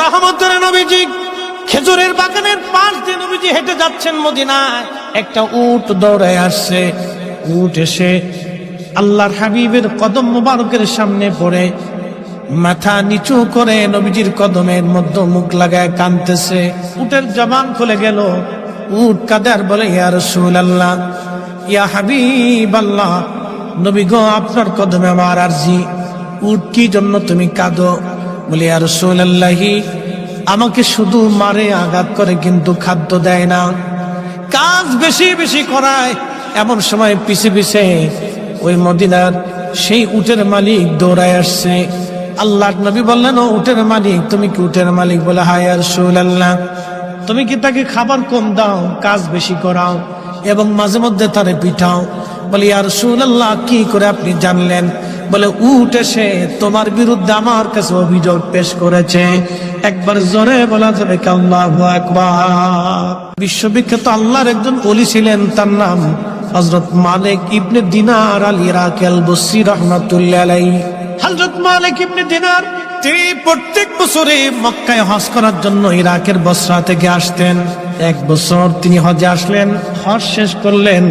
রহমতের নবীজি, খেজুরের বাগানের পাশ দিয়ে নবীজি হেঁটে যাচ্ছেন মদিনায়। একটা উট দৌড়ায় আসছে। উট এসে আল্লাহর হাবিবের কদম মুবারকের সামনে পড়ে। মাথা নিচু করে নবীজির কদমের মধ্যে মুখ লাগায় কানতেছে উটের জবান খুলে গেল। উট কাদার বলে, ইয়া রসুল আল্লাহ ইয়া হাবিব আল্লাহ নবী গো, আপনার কদমে আমার আরজি। উট কি জন্য তুমি কাঁদো? বলে আর রসুল্লাহি আমাকে শুধু মারে আঘাত করে কিন্তু খাদ্য দেয় না। কাজ বেশি বেশি করায়। এমন সময় পিছে পিছে ওই মদিনার সেই উটের মালিক দৌড়ায় আসছে। আল্লাহ নবী বললেন, ও উটের মালিক, তুমি কি উটের মালিক? বলে, হায় আর আল্লাহ তুমি কি তাকে খাবার কম দাও, কাজ বেশি করাও এবং মাঝে মধ্যে তারে পিঠাও বলে আর আল্লাহ কি করে আপনি জানলেন? বলে, উঠ এসে, তোমার বিরুদ্ধে আমার কাছে অভিযোগ পেশ করেছে। একবার জোরে বলা যাবে আল্লাহু বিশ্ববিখ্যাত আল্লাহর একজন অলি ছিলেন, তার নাম হজরত মালিক ইবনে দিনার আল ইরাকি আল বসরি রাহমাতুল্লাহ আলাইহি। মালিক ইবনে দিনার, তিনি প্রত্যেক বছরে মক্কায় হজ করার জন্য ইরাকের বসরা থেকে আসতেন। এক বছর তিনি হজে আসলেন, হজ শেষ করলেন।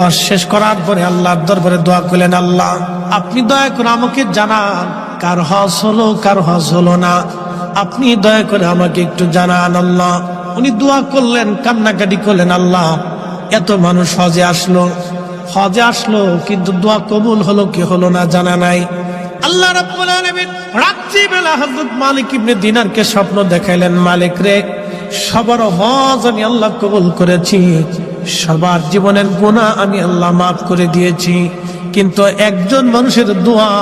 হজ শেষ করার পরে আল্লাহর দরবারে দোয়া করলেন, আল্লাহ, আপনি দয়া করে আমাকে জানান, কার হজ হলো, কার হজ হলো না। আপনি দয়া করে আমাকে একটু জানান, আল্লাহ। উনি দোয়া করলেন, কান্নাকাটি করলেন, আল্লাহ, এত মানুষ হজে আসলো। হজে আসলো, কিন্তু দোয়া কবুল হলো কি হলো না জানা নাই। আল্লাহ রাত্রি বেলা হযরত মালিক ইবনে দিনারকে স্বপ্ন দেখাইলেন, মালিক রে, সবার হজ আমি আল্লাহ কবুল করেছি। সবার জীবনের গোনা আমি আল্লাহ মাফ করে দিয়েছি। কিন্তু একজন মানুষের দোয়া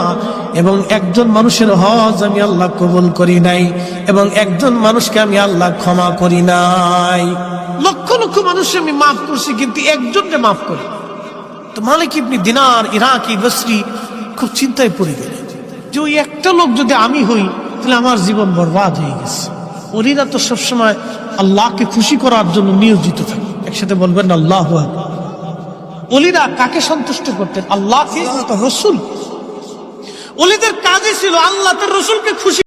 এবং একজন মানুষের হজ আমি আল্লাহ কবুল করি নাই এবং একজন মানুষকে আমি আল্লাহ ক্ষমা করি নাই। লক্ষ লক্ষ মানুষ আমি মাফ করছি, কিন্তু একজনকে মাফ করি। তো মালিক ইবনি দিনার, ইরাকি, বসরি খুব চিন্তায় পড়ে গেলেন যে ওই একটা লোক যদি আমি হই, তাহলে আমার জীবন বরবাদ হয়ে গেছে। ওলিরা তো সবসময় আল্লাহকে খুশি করার জন্য নিয়োজিত থাকে। একসাথে বলবেন, আল্লাহ অলিরা কাকে সন্তুষ্ট করতেন? আল্লাহ রসুল। অলিদের কাজে ছিল আল্লাহ রসুলকে খুশি